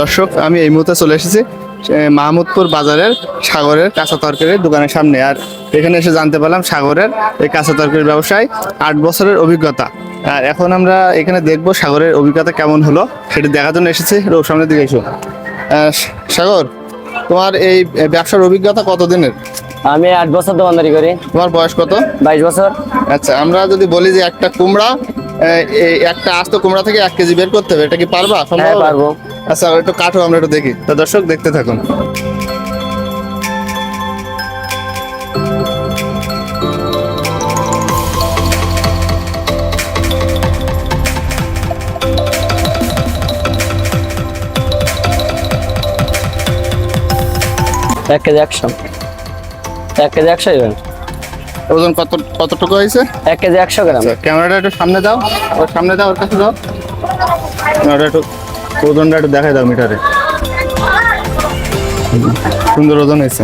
দর্শক আমি এই মুহূর্তে চলে এসেছি মাহমুদপুর বাজারের সাগরের কাঁচা তরকারির দোকানের সামনে। আর এখানে এসে জানতে পারলাম সাগরের এই কাঁচা তরকারির ব্যবসায় আট বছরের অভিজ্ঞতা। আর এখন আমরা এখানে দেখব সাগরের অভিজ্ঞতা কেমন হলো সেটা দেখার জন্য এসেছি। রোগ সামনের দিকে এসো। সাগর তোমার এই ব্যবসার অভিজ্ঞতা কতদিনের? আমি আট বছর দোকানদারি করি। তোমার বয়স কত? বাইশ বছর। আচ্ছা আমরা যদি বলি যে একটা কুমড়া একটা আস্ত কুমড়া থেকে এক কেজি বের করতে হবে এটা কি পারবা? সম্ভব? হ্যাঁ পারব। আচ্ছা একটু কাটো আমরা একটু দেখি। তো দর্শক দেখতে থাকুন। এক কেজি একশো। এক কেজি একশো ওজন কত কতটুকু হয়েছে? এক কেজি একশো গ্রাম। আচ্ছা ক্যামেরাটা একটু সামনে দাও। ওর সামনে দাও ওর কাছে দাও। ক্যামেরাটা একটু ওজনটা একটু দেখাই দাও মিটারে। সুন্দর ওজন হয়েছে।